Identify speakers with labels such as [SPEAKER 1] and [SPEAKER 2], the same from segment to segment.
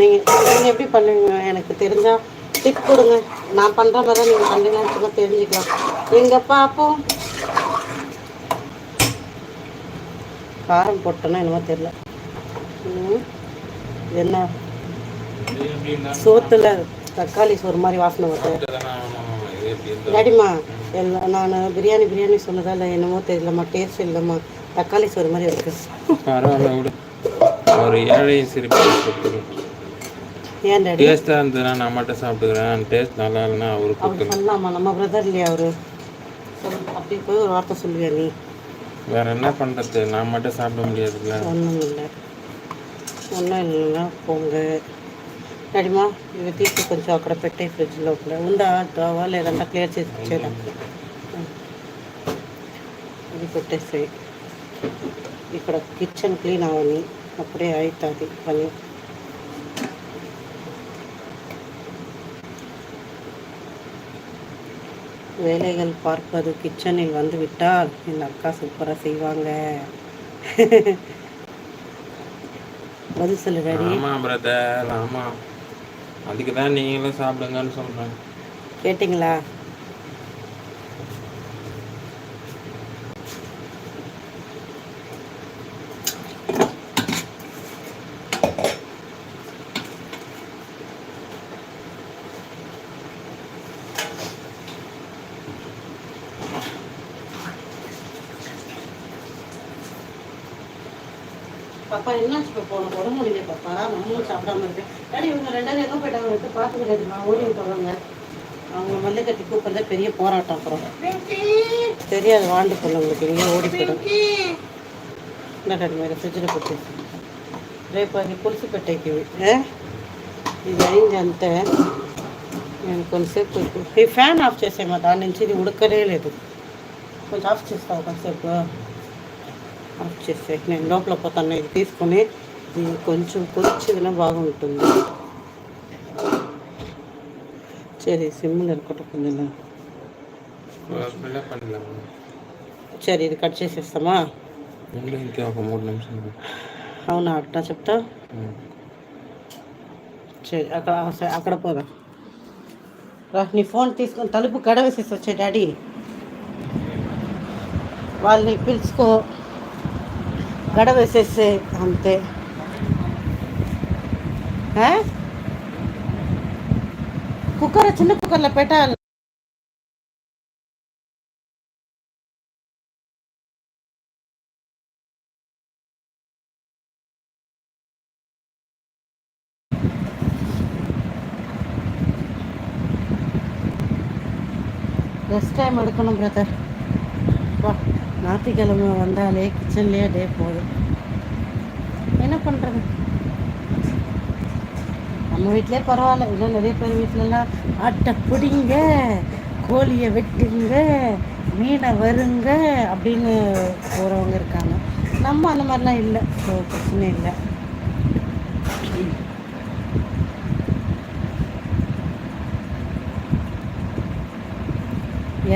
[SPEAKER 1] நீங்கள் நீங்கள் எப்படி பண்ணுவீங்க? எனக்கு தெரிஞ்சால் டிப் கொடுங்க நான் பண்ணுற மாதிரி தான் நீங்கள் பண்ணுறீங்கன்னு சும்மா தெரிஞ்சுக்கலாம். எங்கள் பார்ப்போம் காரம் போட்டோன்னா என்னமோ தெரில என்ன?
[SPEAKER 2] இது
[SPEAKER 1] சோத்துல தக்காளி சோறு மாதிரி வாசனை வருது.
[SPEAKER 2] தானே
[SPEAKER 1] எல்லாம் நான் பிரியாணி பிரியாணி சொன்னதால என்னமோ தெரியலம்மா டேஸ்ட் இல்லைம்மா. தக்காளி சோறு மாதிரி இருக்கு.
[SPEAKER 2] ஒரு ஏழை சிரிப்பு டேஸ்ட்டாக இருந்ததுன்னா நான் மட்டும் சாப்பிட்டுக்கிறேன் டேஸ்ட் நல்லா இல்லைன்னா அவருக்கு
[SPEAKER 1] அவர்
[SPEAKER 2] கொடுத்துரு
[SPEAKER 1] சொல்லாமா நம்ம பிரதர் இல்லையா அவரு சொல்லு அப்படி போய் ஒரு வார்த்தை சொல்லுவியா நீ
[SPEAKER 2] வேற என்ன பண்ணுறது நான் மட்டும் சாப்பிட முடியாதுல்ல
[SPEAKER 1] ஒன்றும் இல்லை ஒன்றும் இல்லைன்னா పోంగ డాడీమా ఇవి తీసి కొంచెం అక్కడ పెట్టే ఫ్రిడ్జ్ లోపల ఉందా డ్రావా లేదంటే క్లియర్ చేసి ఇచ్చేదా ఇది పెట్టేస్తాయి ఇక్కడ కిచెన్ క్లీన్ అవని అప్పుడే అవుతుంది పని வேலைகள் பார்ப்பது கிச்சனில் வந்து விட்டால் என் அக்கா சூப்பராக செய்வாங்க. பதில் சொல்லு டாடி.
[SPEAKER 2] ஆமா பிரதர் ஆமா. அதுக்கு தான் நீங்களும் சாப்பிடுங்கன்னு சொல்றேன்.
[SPEAKER 1] கேட்டிங்களா? பாப்பா என்னாச்சு பாப்பா உனக்கு உடம்பு முடியல பாப்பா நம்மளும் சாப்பிடாம இருக்கேன் டாடி இவங்க ரெண்டாவது எங்கே போயிட்டாங்க எடுத்து பார்த்து கிடையாதுமா ஓடி போவாங்க அவங்க மல்லு கட்டி கூப்பிட்றதே பெரிய போராட்டம் அப்புறம் தெரியாது வாண்டு பிள்ளைங்களுக்கு எங்கேயோ ஓடி போயிடும் என்ன டாடி மேலே ఫ్రిడ్జ్లో పెట్టేసి రేపు అది పులుసు పెట్టేకి ఇది అయింది అంతే నేను కొంతసేపు ఈ ఫ్యాన్ ఆఫ్ చేసేమా దాని నుంచి ఇది ఉడకనే లేదు కొంచెం ఆఫ్ చేస్తావు కొంతసేపు ఆఫ్ చేసే నేను లోపల పోతాను ఇది తీసుకొని ఇది కొంచెం కొచ్చిదినా బాగుంటుంది சரி சிம்மில் இருக்கட்டும் கொஞ்சம் நேரம்.
[SPEAKER 2] ఫిల్అప్ பண்ணலாம்
[SPEAKER 1] సరే ఇది కట్ చేసేస్తామా
[SPEAKER 2] ఇంట్లో ఇంకే ఒక మూడు నిమిషాలు
[SPEAKER 1] అవునా అట్టా చెప్తా సరే అక్కడ సరే, అక్కడ పోదాం రా నీ ఫోన్ తీసుకొని తలుపు గడవేసేసి వచ్చే డాడీ వాళ్ళని పిలుచుకో గడవేసేసే అంతే ఆ? కుక్కర్ చిన్న కుక్కర్లో పెట్టాలి ரெஸ்ட் டைம் எடுக்கணும் பிரதர் வா ஞாயிற்றுக்கிழமை வந்தாலே கிச்சன்லேயே டே போதும். என்ன பண்ணுறது நம்ம வீட்டிலே பரவாயில்ல. இன்னும் நிறைய பேர் வீட்டிலலாம் ஆட்டை பிடிங்க கோழியை வெட்டுங்க மீனை வருங்க அப்படின்னு போகிறவங்க இருக்காங்க. நம்ம அந்த மாதிரிலாம் இல்லை. ஸோ பிரச்சனை இல்லை.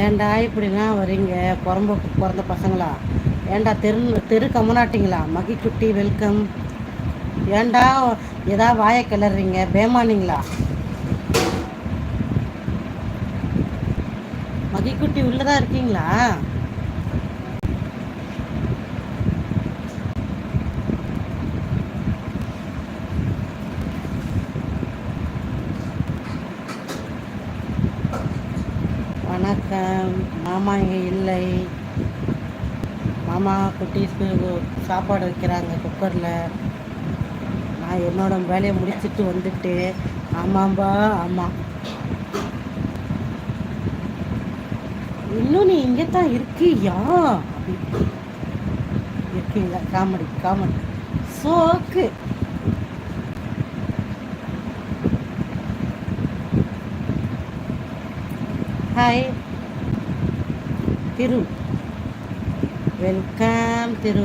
[SPEAKER 1] ஏண்டா இப்படிலாம் வரீங்க? பிறம்ப பிறந்த பசங்களா? ஏன்டா தெரு தெரு கம்மனாட்டிங்களா? மகிக்குட்டி வெல்கம். ஏண்டா ஏதா வாயை கிளறீங்க? பேமானிங்களா? மகிக்குட்டி உள்ளதா இருக்கீங்களா? மாமா இங்கே இல்லை. மாமா குட்டீஸ்க்கு சாப்பாடு வைக்கிறாங்க குக்கரில். நான் என்னோட வேலையை முடிச்சிட்டு வந்துட்டு ஆமாம்பா ஆமாம் இன்னும் நீ இங்கே தான் இருக்கியா? அப்படி இருக்கீங்களா comedy comedy. Joke. Hi Thiru. Welcome Thiru.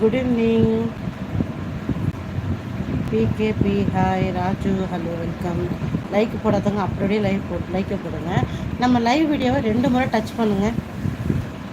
[SPEAKER 1] Good evening PKB hi Raju hello welcome like போடாதவங்க அப்படியே லைவ் போட்டு லைக்கை போடுங்க. நம்ம லைவ் வீடியோவை ரெண்டு முறை டச் பண்ணுங்கள்